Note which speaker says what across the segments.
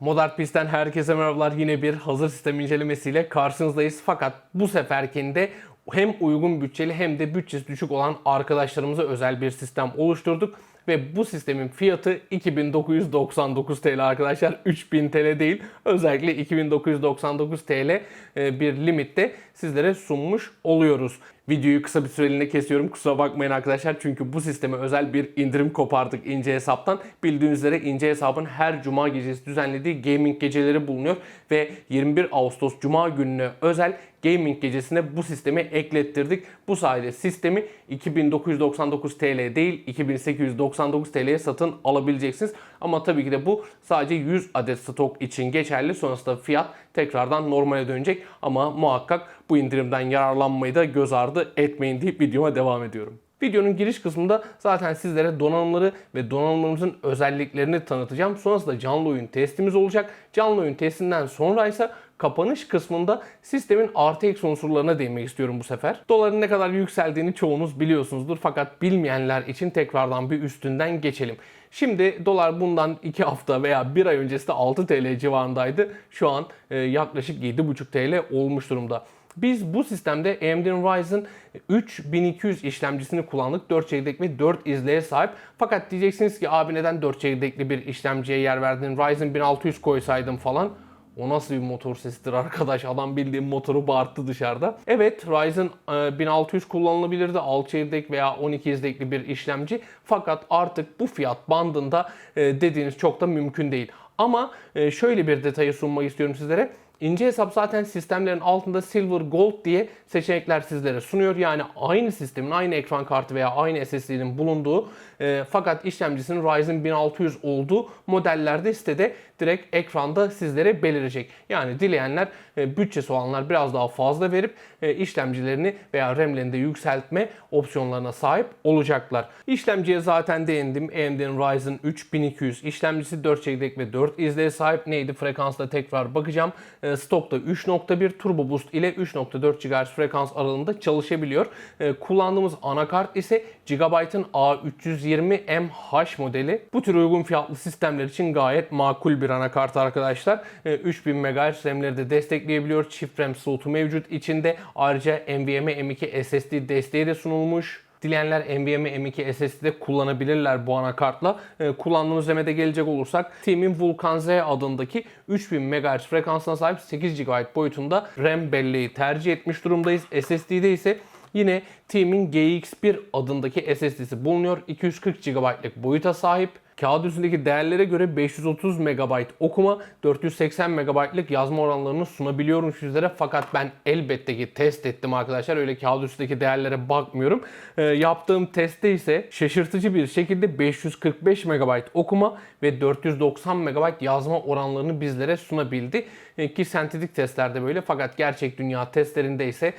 Speaker 1: Modern Pist'ten herkese merhabalar. Yine bir hazır sistem incelemesiyle karşınızdayız. Fakat bu seferkinde hem uygun bütçeli hem de bütçesi düşük olan arkadaşlarımıza özel bir sistem oluşturduk. Ve bu sistemin fiyatı 2999 TL arkadaşlar. 3000 TL değil. Özellikle 2999 TL e, bir limitte sizlere sunmuş oluyoruz. Videoyu kısa bir süreliğine kesiyorum. Kusura bakmayın arkadaşlar. Çünkü bu sisteme özel bir indirim kopardık ince hesaptan. Bildiğiniz üzere ince hesabın her cuma gecesi düzenlediği gaming geceleri bulunuyor. Ve 21 Ağustos cuma gününe özel gaming gecesine bu sistemi eklettirdik. Bu sayede sistemi 2999 TL değil 2899 TL'ye satın alabileceksiniz. Ama tabii ki de bu sadece 100 adet stok için geçerli. Sonrasında fiyat tekrardan normale dönecek. Ama muhakkak bu indirimden yararlanmayı da göz ardı etmeyin deyip videoma devam ediyorum. Videonun giriş kısmında zaten sizlere donanımları ve donanımlarımızın özelliklerini tanıtacağım. Sonrasında canlı oyun testimiz olacak. Canlı oyun testinden sonra ise kapanış kısmında sistemin artı eksi unsurlarına değinmek istiyorum bu sefer. Doların ne kadar yükseldiğini çoğunuz biliyorsunuzdur fakat bilmeyenler için tekrardan bir üstünden geçelim. Şimdi dolar bundan 2 hafta veya 1 ay öncesi de 6 TL civarındaydı. Şu an e, yaklaşık 7,5 TL olmuş durumda. Biz bu sistemde AMD'nin Ryzen 3200 işlemcisini kullandık. 4 çekirdek ve 4 izleye sahip. Fakat diyeceksiniz ki abi neden 4 çekirdekli bir işlemciye yer verdin? Ryzen 1600 koysaydım falan. O nasıl bir motor sesidir arkadaş? Adam bildiğim motoru bağırttı dışarıda. Evet Ryzen e, 1600 kullanılabilirdi. 6 çekirdek veya 12 izlekli bir işlemci. Fakat artık bu fiyat bandında e, dediğiniz çok da mümkün değil. Ama e, şöyle bir detayı sunmak istiyorum sizlere. İnce hesap zaten sistemlerin altında Silver Gold diye seçenekler sizlere sunuyor. Yani aynı sistemin, aynı ekran kartı veya aynı SSD'nin bulunduğu e, fakat işlemcisinin Ryzen 1600 olduğu modellerde sitede direkt ekranda sizlere belirecek. Yani dileyenler, e, bütçesi olanlar biraz daha fazla verip e, işlemcilerini veya RAM'lerini de yükseltme opsiyonlarına sahip olacaklar. İşlemciye zaten değindim. AMD'nin Ryzen 3200 işlemcisi 4 çekirdek ve 4 izleye sahip. Neydi? Frekansla tekrar bakacağım. E, stokta 3.1 Turbo Boost ile 3.4 GHz frekans aralığında çalışabiliyor. Kullandığımız anakart ise Gigabyte'ın A320MH modeli. Bu tür uygun fiyatlı sistemler için gayet makul bir anakart arkadaşlar. E, 3000 MHz RAM'leri de destekleyebiliyor. Çift RAM slotu mevcut içinde. Ayrıca NVMe M2 SSD desteği de sunulmuş. Dileyenler NVMe M2 SSD'de kullanabilirler bu anakartla. Ee, kullandığımız RAM'e gelecek olursak Team'in Vulkan Z adındaki 3000 MHz frekansına sahip 8 GB boyutunda RAM belleği tercih etmiş durumdayız. SSD'de ise Yine Team'in GX1 adındaki SSD'si bulunuyor. 240 GB'lık boyuta sahip. Kağıt üstündeki değerlere göre 530 MB okuma, 480 MB'lık yazma oranlarını sunabiliyorum sizlere. Fakat ben elbette ki test ettim arkadaşlar. Öyle kağıt üstündeki değerlere bakmıyorum. Ee, yaptığım testte ise şaşırtıcı bir şekilde 545 MB okuma ve 490 MB yazma oranlarını bizlere sunabildi. Ee, ki sentetik testlerde böyle fakat gerçek dünya testlerinde ise e,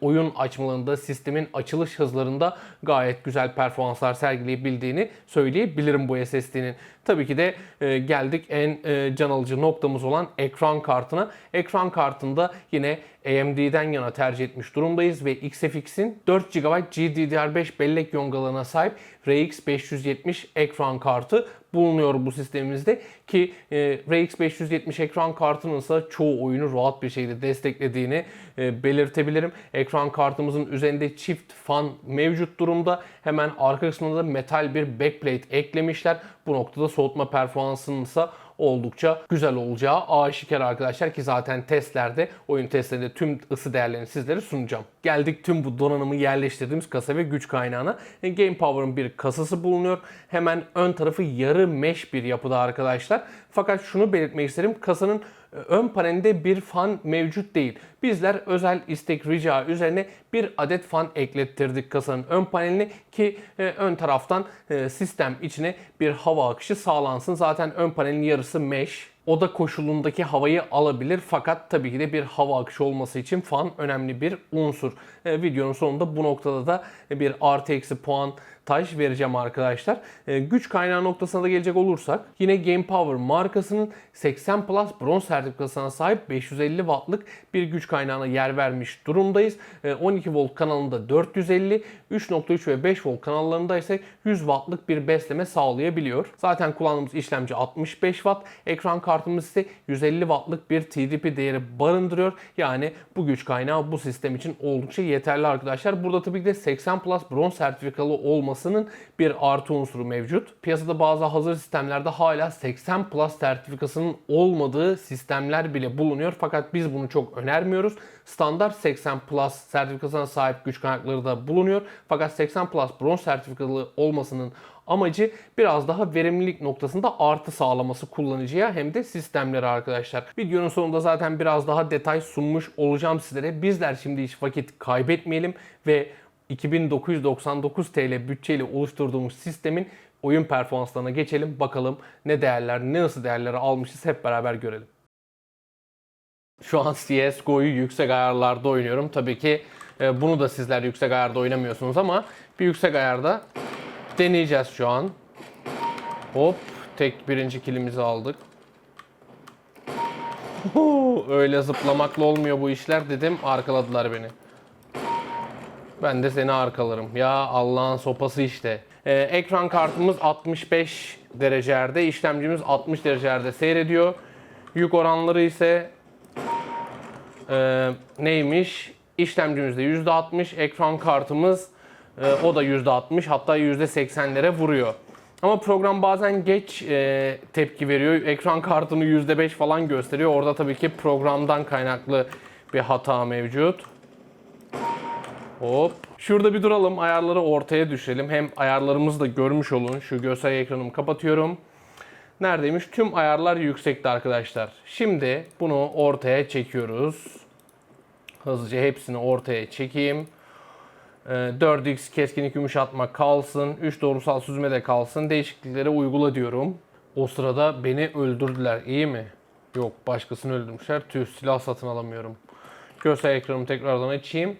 Speaker 1: oyun açmalarında, sistemin açılış hızlarında gayet güzel performanslar sergileyebildiğini söyleyebilirim bu SSD'nin. Tabii ki de e, geldik en e, can alıcı noktamız olan ekran kartına. Ekran kartında yine AMD'den yana tercih etmiş durumdayız ve XFX'in 4 GB GDDR5 bellek yongalarına sahip RX 570 ekran kartı bulunuyor bu sistemimizde ki e, RX 570 ekran kartının ise çoğu oyunu rahat bir şekilde desteklediğini e, belirtebilirim. Ekran kartımızın üzerinde çift fan mevcut durumda. Hemen arka kısmında da metal bir backplate eklemişler. Bu noktada soğutma performansının ise oldukça güzel olacağı aşikar arkadaşlar ki zaten testlerde, oyun testlerinde tüm ısı değerlerini sizlere sunacağım. Geldik tüm bu donanımı yerleştirdiğimiz kasa ve güç kaynağına. E, Game Power'ın bir kasası bulunuyor. Hemen ön tarafı yarı mesh bir yapıda arkadaşlar. Fakat şunu belirtmek isterim. Kasanın ön panelinde bir fan mevcut değil. Bizler özel istek rica üzerine bir adet fan eklettirdik kasanın ön paneline ki e, ön taraftan e, sistem içine bir hava akışı sağlansın. Zaten ön panelin yarısı mesh oda koşulundaki havayı alabilir fakat tabii ki de bir hava akışı olması için fan önemli bir unsur. E, videonun sonunda bu noktada da bir artı eksi puan taş vereceğim arkadaşlar. E, güç kaynağı noktasına da gelecek olursak yine Game Power markasının 80 Plus bronz sertifikasına sahip 550 wattlık bir güç kaynağına yer vermiş durumdayız. E, 12 volt kanalında 450, 3.3 ve 5 volt kanallarında ise 100 wattlık bir besleme sağlayabiliyor. Zaten kullandığımız işlemci 65 watt, ekran kartımız ise 150 wattlık bir TDP değeri barındırıyor. Yani bu güç kaynağı bu sistem için oldukça yeterli arkadaşlar. Burada tabii ki de 80 Plus bronz sertifikalı olmasının bir artı unsuru mevcut. Piyasada bazı hazır sistemlerde hala 80 Plus sertifikasının olmadığı sistemler bile bulunuyor. Fakat biz bunu çok önermiyoruz. Standart 80 Plus sertifikasına sahip güç kaynakları da bulunuyor. Fakat 80 Plus bronz sertifikalı olmasının amacı biraz daha verimlilik noktasında artı sağlaması kullanıcıya hem de sistemlere arkadaşlar. Videonun sonunda zaten biraz daha detay sunmuş olacağım sizlere. Bizler şimdi hiç vakit kaybetmeyelim ve 2999 TL bütçeyle oluşturduğumuz sistemin oyun performanslarına geçelim. Bakalım ne değerler, ne nasıl değerleri almışız hep beraber görelim. Şu an CSGO'yu yüksek ayarlarda oynuyorum. Tabii ki e, bunu da sizler yüksek ayarda oynamıyorsunuz ama bir yüksek ayarda deneyeceğiz şu an. Hop tek birinci kilimizi aldık. Öyle zıplamakla olmuyor bu işler dedim arkaladılar beni. Ben de seni arkalarım. Ya Allah'ın sopası işte. Ee, ekran kartımız 65 derecelerde, işlemcimiz 60 derecelerde seyrediyor. Yük oranları ise e, neymiş? İşlemcimizde %60, ekran kartımız e, o da %60 hatta %80'lere vuruyor. Ama program bazen geç e, tepki veriyor. Ekran kartını %5 falan gösteriyor. Orada tabii ki programdan kaynaklı bir hata mevcut. Hop. Şurada bir duralım. Ayarları ortaya düşürelim. Hem ayarlarımızı da görmüş olun. Şu göster ekranımı kapatıyorum. Neredeymiş? Tüm ayarlar yüksekte arkadaşlar. Şimdi bunu ortaya çekiyoruz. Hızlıca hepsini ortaya çekeyim. Ee, 4x keskinlik yumuşatma kalsın. 3 doğrusal süzme de kalsın. Değişiklikleri uygula diyorum. O sırada beni öldürdüler. İyi mi? Yok başkasını öldürmüşler. Tüh silah satın alamıyorum. Göster ekranımı tekrardan açayım.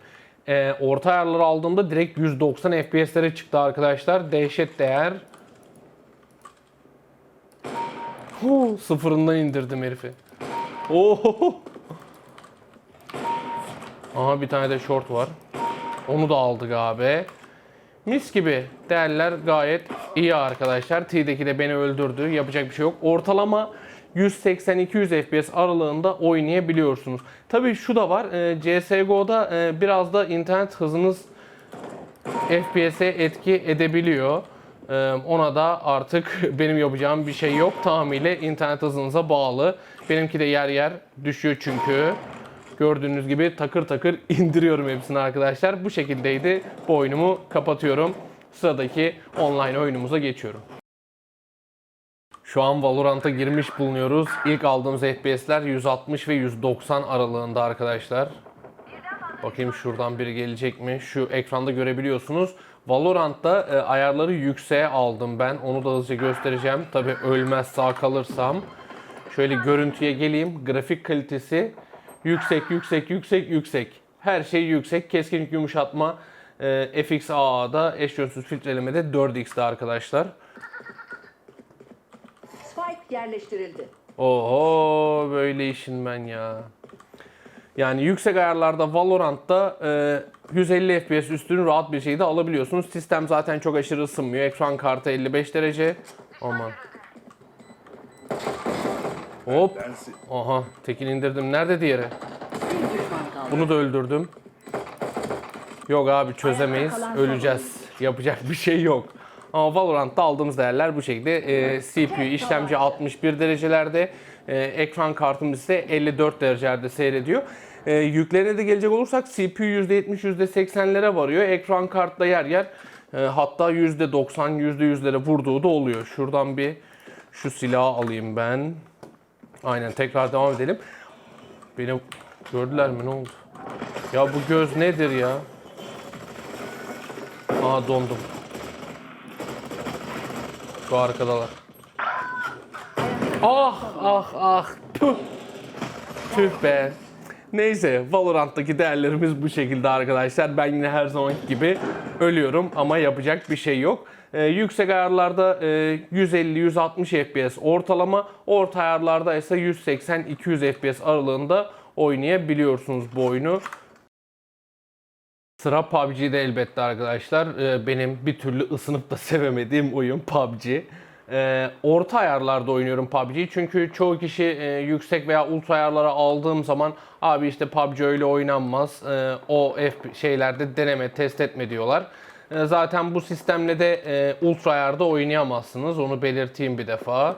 Speaker 1: Ee, orta ayarları aldığımda direkt 190 FPS'lere çıktı arkadaşlar. Dehşet değer. Huu, sıfırından indirdim herifi. Oo. Aha bir tane de short var. Onu da aldık abi. Mis gibi. Değerler gayet iyi arkadaşlar. T'deki de beni öldürdü. Yapacak bir şey yok. Ortalama 180-200 FPS aralığında oynayabiliyorsunuz. Tabii şu da var. e, CSGO'da e, biraz da internet hızınız FPS'e etki edebiliyor. Ee, Ona da artık benim yapacağım bir şey yok. Tamamıyla internet hızınıza bağlı. Benimki de yer yer düşüyor çünkü. Gördüğünüz gibi takır takır indiriyorum hepsini arkadaşlar. Bu şekildeydi. Bu oyunumu kapatıyorum. Sıradaki online oyunumuza geçiyorum. Şu an Valorant'a girmiş bulunuyoruz. İlk aldığımız FPS'ler 160 ve 190 aralığında arkadaşlar. Bakayım şuradan biri gelecek mi? Şu ekranda görebiliyorsunuz. Valorant'ta e, ayarları yükseğe aldım ben. Onu da hızlıca göstereceğim. Tabi ölmez sağ kalırsam. Şöyle görüntüye geleyim. Grafik kalitesi yüksek, yüksek, yüksek, yüksek. Her şey yüksek. Keskinlik yumuşatma e, FXAA'da eş yönsüz filtrelemede 4x'de arkadaşlar.
Speaker 2: Yerleştirildi.
Speaker 1: Oho böyle işin ben ya. Yani yüksek ayarlarda Valorant'ta e, 150 FPS üstünü rahat bir şekilde alabiliyorsunuz. Sistem zaten çok aşırı ısınmıyor. Ekran kartı 55 derece. Aman. Hop. Aha tekin indirdim. Nerede diğeri? Bunu da öldürdüm. Yok abi çözemeyiz. Öleceğiz. Yapacak bir şey yok. Ama Valorant'ta aldığımız değerler bu şekilde. Ee, CPU işlemci 61 derecelerde. Ee, ekran kartımız ise 54 derecelerde seyrediyor. Ee, yüklerine de gelecek olursak CPU %70 %80'lere varıyor. Ekran kartla yer yer e, hatta %90 %100'lere vurduğu da oluyor. Şuradan bir şu silahı alayım ben. Aynen tekrar devam edelim. Beni gördüler mi ne oldu? Ya bu göz nedir ya? Aa dondum. Şu arkadalar. Ah ah ah. Tüh. Tüh be. Neyse Valorant'taki değerlerimiz bu şekilde arkadaşlar. Ben yine her zamanki gibi ölüyorum ama yapacak bir şey yok. Ee, yüksek ayarlarda e, 150-160 FPS ortalama, orta ayarlarda ise 180-200 FPS aralığında oynayabiliyorsunuz bu oyunu. Sıra PUBG'de elbette arkadaşlar. Ee, benim bir türlü ısınıp da sevemediğim oyun PUBG. Ee, orta ayarlarda oynuyorum PUBG'yi çünkü çoğu kişi e, yüksek veya ultra ayarlara aldığım zaman abi işte PUBG öyle oynanmaz. Ee, o F şeylerde deneme, test etme diyorlar. Ee, zaten bu sistemle de e, ultra ayarda oynayamazsınız. Onu belirteyim bir defa.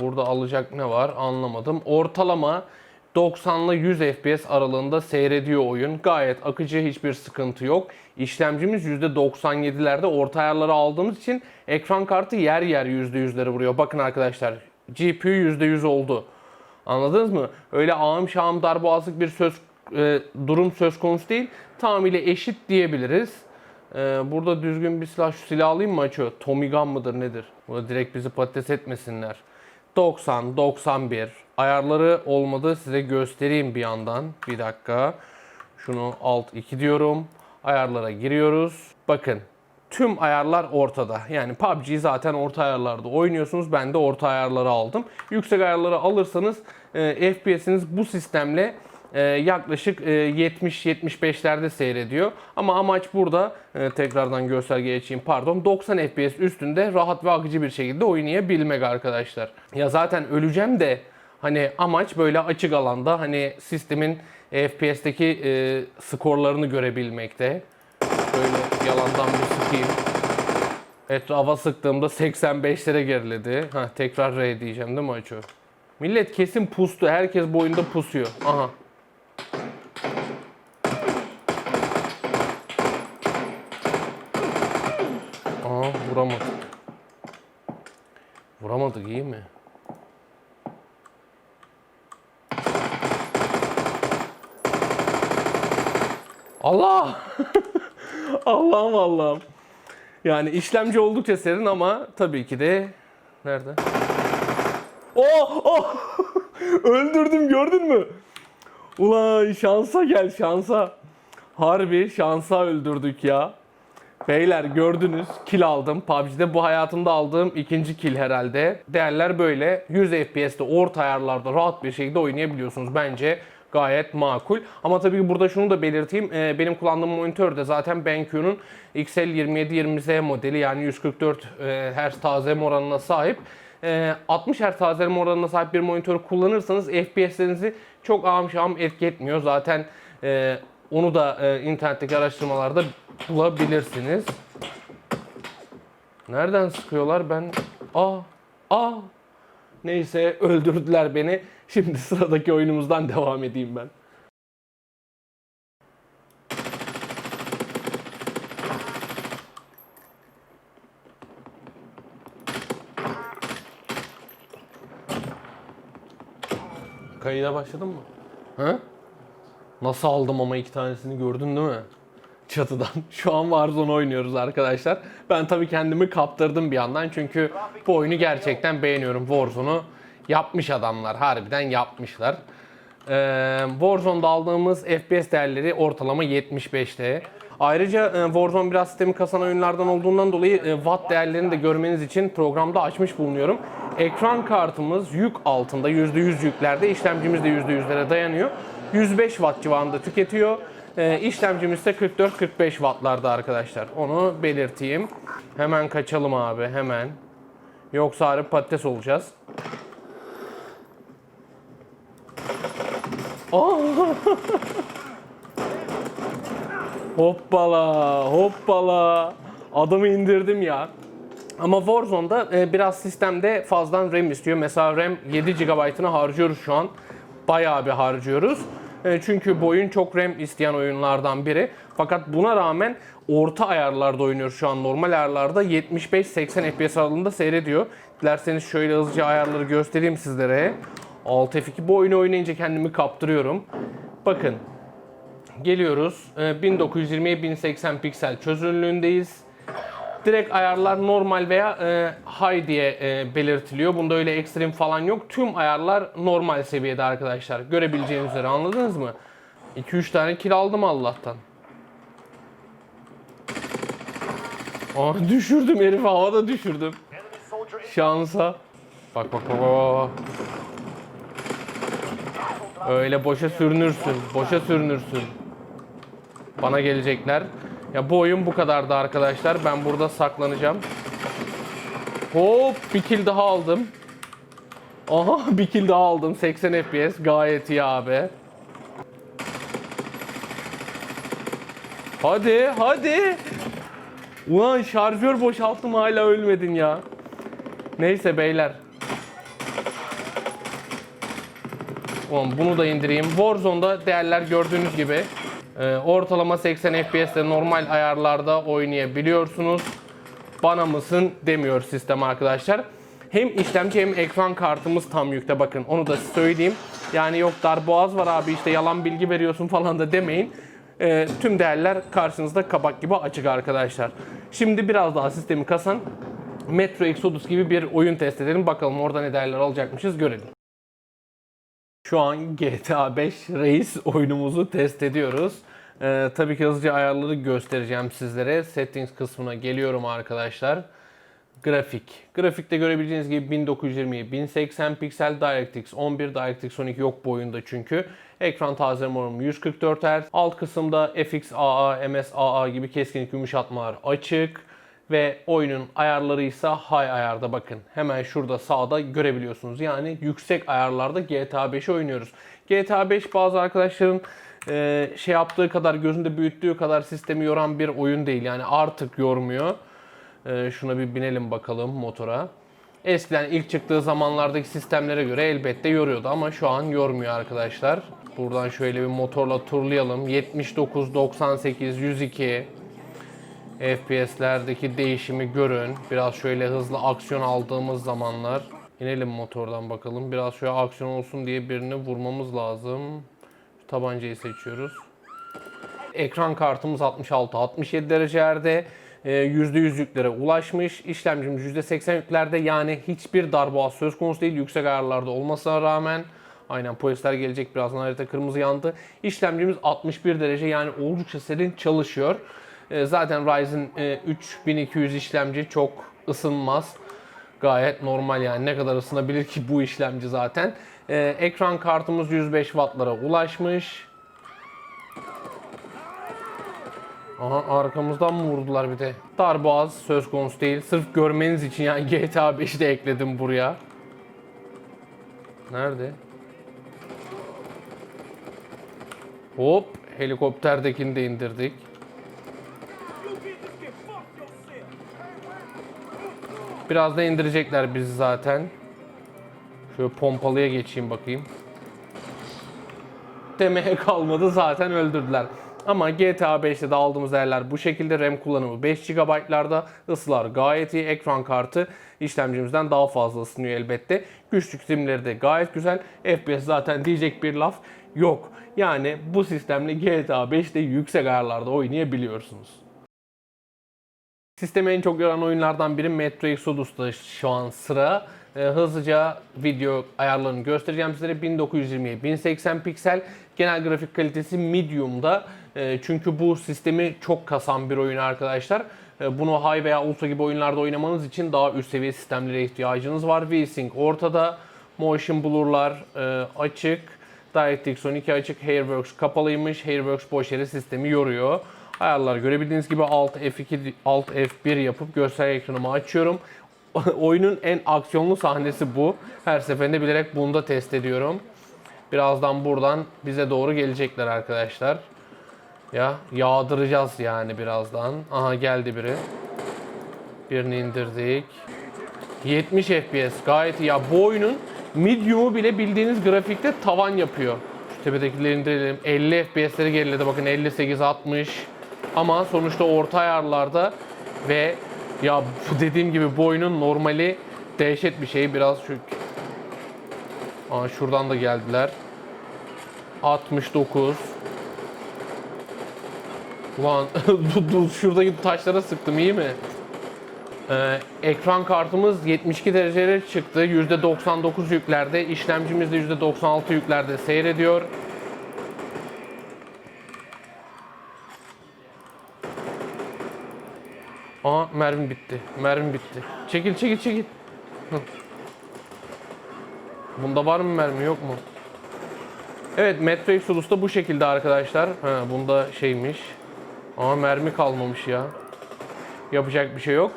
Speaker 1: Burada alacak ne var anlamadım. Ortalama 90 ile 100 FPS aralığında seyrediyor oyun. Gayet akıcı hiçbir sıkıntı yok. İşlemcimiz %97'lerde orta ayarları aldığımız için ekran kartı yer yer %100'leri vuruyor. Bakın arkadaşlar GPU %100 oldu. Anladınız mı? Öyle ağım şahım darboğazlık bir söz e, durum söz konusu değil. Tamamıyla eşit diyebiliriz. Ee, burada düzgün bir silah, şu silah alayım mı açıyor? Tommy Gun mıdır nedir? Burada direkt bizi patates etmesinler. 90, 91. Ayarları olmadı size göstereyim bir yandan. Bir dakika. Şunu alt 2 diyorum. Ayarlara giriyoruz. Bakın tüm ayarlar ortada. Yani PUBG zaten orta ayarlarda oynuyorsunuz. Ben de orta ayarları aldım. Yüksek ayarları alırsanız e, FPS'iniz bu sistemle e, yaklaşık e, 70-75'lerde seyrediyor. Ama amaç burada e, tekrardan göstergeye geçeyim pardon 90 FPS üstünde rahat ve akıcı bir şekilde oynayabilmek arkadaşlar. Ya zaten öleceğim de hani amaç böyle açık alanda hani sistemin FPS'teki e, skorlarını görebilmekte. Böyle yalandan bir sıkayım. Etrafa sıktığımda 85'lere geriledi. Ha tekrar R diyeceğim değil mi Aço? Millet kesin pustu. Herkes bu oyunda pusuyor. Aha. Aa vuramadık. Vuramadık iyi mi? Allah! Allah'ım Allah'ım. Yani işlemci oldukça serin ama tabii ki de nerede? Oh! oh! Öldürdüm gördün mü? Ulan şansa gel şansa. Harbi şansa öldürdük ya. Beyler gördünüz kill aldım. PUBG'de bu hayatımda aldığım ikinci kill herhalde. Değerler böyle. 100 FPS'te orta ayarlarda rahat bir şekilde oynayabiliyorsunuz. Bence gayet makul. Ama tabii burada şunu da belirteyim. Ee, benim kullandığım monitör de zaten BenQ'nun XL2720Z modeli yani 144 e, Hz tazeleme oranına sahip. Ee, 60 Hz tazeleme oranına sahip bir monitör kullanırsanız FPS'lerinizi çok ağım şahım etki etmiyor. Zaten e, onu da e, internetteki araştırmalarda bulabilirsiniz. Nereden sıkıyorlar ben? Aa, aa. Neyse öldürdüler beni. Şimdi sıradaki oyunumuzdan devam edeyim ben. Kayıda başladın mı? Ha? Nasıl aldım ama iki tanesini gördün değil mi? Çatıdan. Şu an Warzone oynuyoruz arkadaşlar. Ben tabii kendimi kaptırdım bir yandan çünkü bu oyunu gerçekten beğeniyorum. Warzone'u yapmış adamlar. Harbiden yapmışlar. Ee, Warzone'da aldığımız FPS değerleri ortalama 75'te. Ayrıca e, Warzone biraz sistemi kasan oyunlardan olduğundan dolayı e, watt değerlerini de görmeniz için programda açmış bulunuyorum. Ekran kartımız yük altında %100 yüklerde, işlemcimiz de %100'lere dayanıyor. 105 watt civarında tüketiyor. E, işlemcimiz ise 44-45 wattlarda arkadaşlar. Onu belirteyim. Hemen kaçalım abi hemen. Yoksa harbi patates olacağız. hoppala, hoppala. Adamı indirdim ya. Ama Warzone'da e, biraz sistemde fazladan RAM istiyor. Mesela RAM 7 GB'ını harcıyoruz şu an. Bayağı bir harcıyoruz. E, çünkü bu oyun çok RAM isteyen oyunlardan biri. Fakat buna rağmen orta ayarlarda oynuyor şu an. Normal ayarlarda 75-80 FPS aralığında seyrediyor. Dilerseniz şöyle hızlıca ayarları göstereyim sizlere. Alt F2 bu oyunu oynayınca kendimi kaptırıyorum. Bakın geliyoruz. Ee, 1920'ye 1080 piksel çözünürlüğündeyiz. Direkt ayarlar normal veya e, high diye e, belirtiliyor. Bunda öyle ekstrem falan yok. Tüm ayarlar normal seviyede arkadaşlar. Görebileceğiniz üzere anladınız mı? 2-3 tane kill aldım Allah'tan. Aa, düşürdüm herifi havada düşürdüm. Şansa. Bak bak bak bak, bak. Öyle boşa sürünürsün. Boşa sürünürsün. Bana gelecekler. Ya bu oyun bu kadardı arkadaşlar. Ben burada saklanacağım. Hop bir kill daha aldım. Aha bir kill daha aldım. 80 FPS gayet iyi abi. Hadi hadi. Ulan şarjör boşalttım hala ölmedin ya. Neyse beyler. Ulan bunu da indireyim. Warzone'da değerler gördüğünüz gibi e, ortalama 80 FPS'te normal ayarlarda oynayabiliyorsunuz. Bana mısın demiyor sistem arkadaşlar. Hem işlemci hem ekran kartımız tam yükte bakın onu da söyleyeyim. Yani yok darboğaz var abi işte yalan bilgi veriyorsun falan da demeyin. E, tüm değerler karşınızda kabak gibi açık arkadaşlar. Şimdi biraz daha sistemi kasan Metro Exodus gibi bir oyun test edelim. Bakalım orada ne değerler alacakmışız görelim. Şu an GTA 5 Reis oyunumuzu test ediyoruz. Ee, tabii ki hızlıca ayarları göstereceğim sizlere. Settings kısmına geliyorum arkadaşlar. Grafik. Grafikte görebileceğiniz gibi 1920 1080 piksel DirectX 11 DirectX 12 yok bu oyunda çünkü. Ekran tazeleme oranı 144 Hz. Alt kısımda FXAA, MSAA gibi keskinlik yumuşatmalar açık ve oyunun ayarları ise high ayarda bakın. Hemen şurada sağda görebiliyorsunuz. Yani yüksek ayarlarda GTA 5'i oynuyoruz. GTA 5 bazı arkadaşların e, şey yaptığı kadar gözünde büyüttüğü kadar sistemi yoran bir oyun değil. Yani artık yormuyor. E, şuna bir binelim bakalım motora. Eskiden ilk çıktığı zamanlardaki sistemlere göre elbette yoruyordu ama şu an yormuyor arkadaşlar. Buradan şöyle bir motorla turlayalım. 79, 98, 102 FPS'lerdeki değişimi görün. Biraz şöyle hızlı aksiyon aldığımız zamanlar. İnelim motordan bakalım. Biraz şöyle aksiyon olsun diye birini vurmamız lazım. Şu tabancayı seçiyoruz. Ekran kartımız 66-67 derecelerde. Ee, %100 yüklere ulaşmış. İşlemcimiz %80 yüklerde yani hiçbir darboğaz söz konusu değil. Yüksek ayarlarda olmasına rağmen. Aynen polisler gelecek birazdan harita kırmızı yandı. İşlemcimiz 61 derece yani oldukça serin çalışıyor. Ee, Zaten Ryzen e, 3200 işlemci çok ısınmaz. Gayet normal yani ne kadar ısınabilir ki bu işlemci zaten. Ee, Ekran kartımız 105 wattlara ulaşmış. Aha arkamızdan mı vurdular bir de? Darboğaz söz konusu değil. Sırf görmeniz için yani GTA 5'i de ekledim buraya. Nerede? Hop helikopterdekini de indirdik. Biraz da indirecekler bizi zaten. Şöyle pompalıya geçeyim bakayım. Demeye kalmadı zaten öldürdüler. Ama GTA 5'te de aldığımız değerler bu şekilde. RAM kullanımı 5 GB'larda. ısılar gayet iyi. Ekran kartı işlemcimizden daha fazla ısınıyor elbette. Güçlük simleri de gayet güzel. FPS zaten diyecek bir laf yok. Yani bu sistemle GTA 5'te yüksek ayarlarda oynayabiliyorsunuz. Sistemi en çok yoran oyunlardan biri Metro Exodus'ta şu an sıra. Ee, hızlıca video ayarlarını göstereceğim sizlere. 1920 1080 piksel. Genel grafik kalitesi medium'da. Ee, çünkü bu sistemi çok kasan bir oyun arkadaşlar. Ee, bunu high veya ultra gibi oyunlarda oynamanız için daha üst seviye sistemlere ihtiyacınız var. VSync ortada. Motion blur'lar e, açık. DirectX 12 açık. Hairworks kapalıymış. Hairworks boş yere sistemi yoruyor. Ayarlar görebildiğiniz gibi Alt F2, Alt F1 yapıp gösterge ekranımı açıyorum. Oyunun en aksiyonlu sahnesi bu. Her seferinde bilerek bunu da test ediyorum. Birazdan buradan bize doğru gelecekler arkadaşlar. Ya yağdıracağız yani birazdan. Aha geldi biri. Birini indirdik. 70 FPS gayet iyi. Ya bu oyunun medium'u bile bildiğiniz grafikte tavan yapıyor. Şu tepedekileri indirelim. 50 FPS'leri geriledi. Bakın 58 60. Ama sonuçta orta ayarlarda ve ya dediğim gibi bu oyunun normali dehşet bir şey. Biraz şu Aa, şuradan da geldiler. 69 Ulan şuradaki taşlara sıktım iyi mi? Ee, ekran kartımız 72 dereceye çıktı. %99 yüklerde. İşlemcimiz de %96 yüklerde seyrediyor. Aa mermi bitti. Mermi bitti. Çekil çekil çekil. Bunda var mı mermi yok mu? Evet Metro Exodus da bu şekilde arkadaşlar. Ha, bunda şeymiş. Ama mermi kalmamış ya. Yapacak bir şey yok.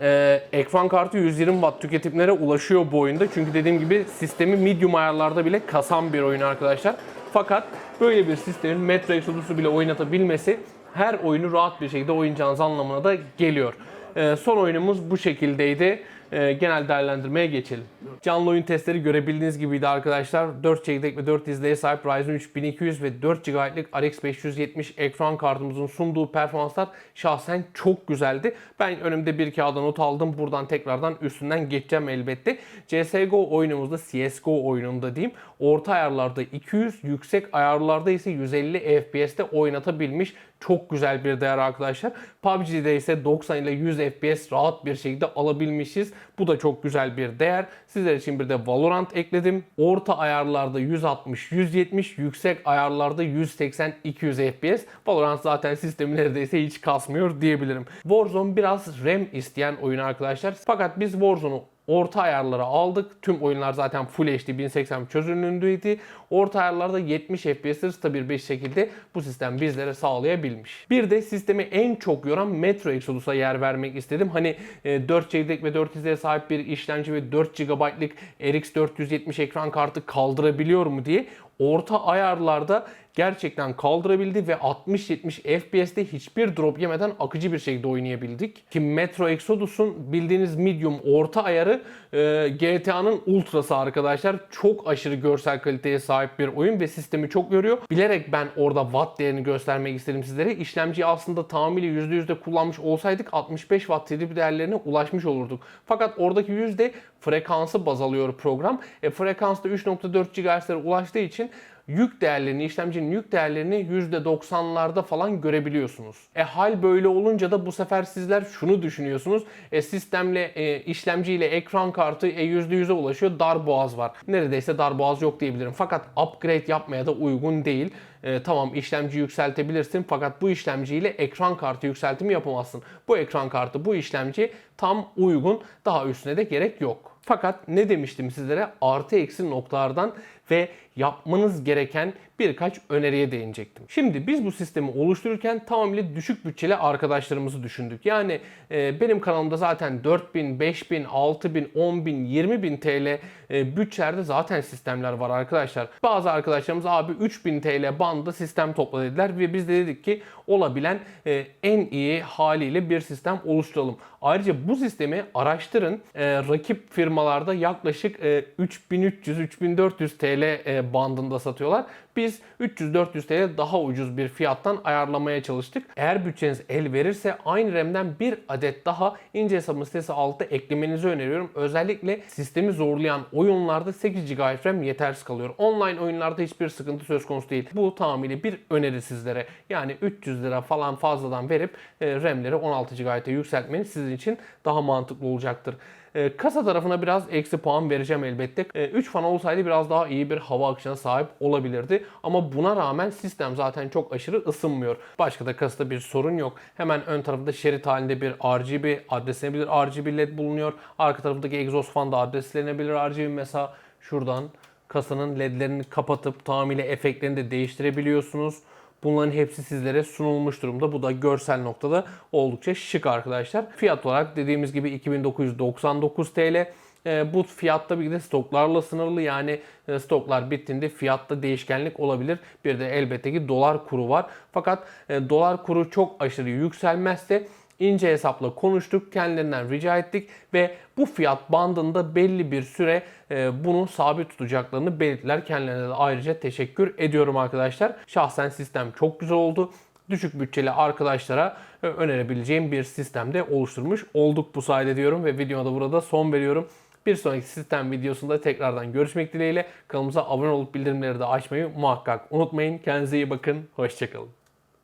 Speaker 1: Ee, ekran kartı 120 watt tüketimlere ulaşıyor bu oyunda. Çünkü dediğim gibi sistemi medium ayarlarda bile kasan bir oyun arkadaşlar. Fakat böyle bir sistemin Metro Exodus'u bile oynatabilmesi her oyunu rahat bir şekilde oynayacağınız anlamına da geliyor. Ee, son oyunumuz bu şekildeydi. Ee, genel değerlendirmeye geçelim. Canlı oyun testleri görebildiğiniz gibiydi arkadaşlar. 4 çekirdek ve 4 dizliğe sahip Ryzen 3 1200 ve 4 GB'lık RX 570 ekran kartımızın sunduğu performanslar şahsen çok güzeldi. Ben önümde bir kağıda not aldım. Buradan tekrardan üstünden geçeceğim elbette. CSGO oyunumuzda CSGO oyununda diyeyim. Orta ayarlarda 200, yüksek ayarlarda ise 150 FPS'te oynatabilmiş çok güzel bir değer arkadaşlar. PUBG'de ise 90 ile 100 FPS rahat bir şekilde alabilmişiz. Bu da çok güzel bir değer. Sizler için bir de Valorant ekledim. Orta ayarlarda 160, 170, yüksek ayarlarda 180, 200 FPS. Valorant zaten sistemi neredeyse hiç kasmıyor diyebilirim. Warzone biraz RAM isteyen oyun arkadaşlar. Fakat biz Warzone'u Orta ayarlara aldık. Tüm oyunlar zaten Full HD 1080 çözünürlüğündeydi. Orta ayarlarda 70 FPS'leri stabil bir şekilde bu sistem bizlere sağlayabilmiş. Bir de sistemi en çok yoran Metro Exodus'a yer vermek istedim. Hani e, 4 çekirdek ve 4 izleye sahip bir işlemci ve 4 GB'lık RX 470 ekran kartı kaldırabiliyor mu diye orta ayarlarda gerçekten kaldırabildi ve 60-70 FPS'te hiçbir drop yemeden akıcı bir şekilde oynayabildik. Ki Metro Exodus'un bildiğiniz medium orta ayarı e, GTA'nın ultrası arkadaşlar. Çok aşırı görsel kaliteye sahip bir oyun ve sistemi çok yoruyor. Bilerek ben orada watt değerini göstermek istedim sizlere. İşlemciyi aslında tamamıyla %100'de kullanmış olsaydık 65 watt TDP değerlerine ulaşmış olurduk. Fakat oradaki yüzde frekansı baz alıyor program. E, frekans da 3.4 GHz'lere ulaştığı için yük değerlerini, işlemcinin yük değerlerini %90'larda falan görebiliyorsunuz. E hal böyle olunca da bu sefer sizler şunu düşünüyorsunuz. E sistemle, e, işlemciyle ekran kartı e, %100'e ulaşıyor. Dar boğaz var. Neredeyse dar boğaz yok diyebilirim. Fakat upgrade yapmaya da uygun değil. E, tamam işlemci yükseltebilirsin fakat bu işlemciyle ekran kartı yükseltimi yapamazsın. Bu ekran kartı, bu işlemci tam uygun. Daha üstüne de gerek yok. Fakat ne demiştim sizlere? Artı eksi noktalardan ve yapmanız gereken birkaç öneriye değinecektim. Şimdi biz bu sistemi oluştururken tamamıyla düşük bütçeli arkadaşlarımızı düşündük. Yani e, benim kanalımda zaten 4000, 5000, 6000, 10000, 20000 TL e, bütçelerde zaten sistemler var arkadaşlar. Bazı arkadaşlarımız abi 3000 TL bandında sistem topladı dediler ve biz de dedik ki olabilen e, en iyi haliyle bir sistem oluşturalım. Ayrıca bu sistemi araştırın. E, rakip firmalarda yaklaşık e, 3300-3400 TL e, bandında satıyorlar. Biz 300-400 TL daha ucuz bir fiyattan ayarlamaya çalıştık. Eğer bütçeniz el verirse aynı RAM'den bir adet daha ince hesabın sitesi altta eklemenizi öneriyorum. Özellikle sistemi zorlayan oyunlarda 8 GB RAM yetersiz kalıyor. Online oyunlarda hiçbir sıkıntı söz konusu değil. Bu tamamıyla bir öneri sizlere. Yani 300 lira falan fazladan verip e, RAM'leri 16 GB'a yükseltmeniz sizin için daha mantıklı olacaktır. E, Kasa tarafına biraz eksi puan vereceğim elbette. 3 fan olsaydı biraz daha iyi bir hava akışına sahip olabilirdi. Ama buna rağmen sistem zaten çok aşırı ısınmıyor. Başka da kasada bir sorun yok. Hemen ön tarafında şerit halinde bir RGB, adreslenebilir RGB led bulunuyor. Arka tarafındaki egzoz fan da adreslenebilir RGB. Mesela şuradan kasanın ledlerini kapatıp tamamıyla efektlerini de değiştirebiliyorsunuz. Bunların hepsi sizlere sunulmuş durumda. Bu da görsel noktada oldukça şık arkadaşlar. Fiyat olarak dediğimiz gibi 2999 TL. E, bu fiyatta bir de stoklarla sınırlı yani e, stoklar bittiğinde fiyatta değişkenlik olabilir. Bir de elbette ki dolar kuru var. Fakat e, dolar kuru çok aşırı yükselmezse ince hesapla konuştuk, kendilerinden rica ettik ve bu fiyat bandında belli bir süre e, bunu sabit tutacaklarını belirttiler. Kendilerine de ayrıca teşekkür ediyorum arkadaşlar. Şahsen sistem çok güzel oldu. Düşük bütçeli arkadaşlara e, önerebileceğim bir sistemde oluşturmuş olduk bu sayede diyorum ve videoda da burada son veriyorum. Bir sonraki sistem videosunda tekrardan görüşmek dileğiyle. Kanalımıza abone olup bildirimleri de açmayı muhakkak unutmayın. Kendinize iyi bakın. Hoşçakalın.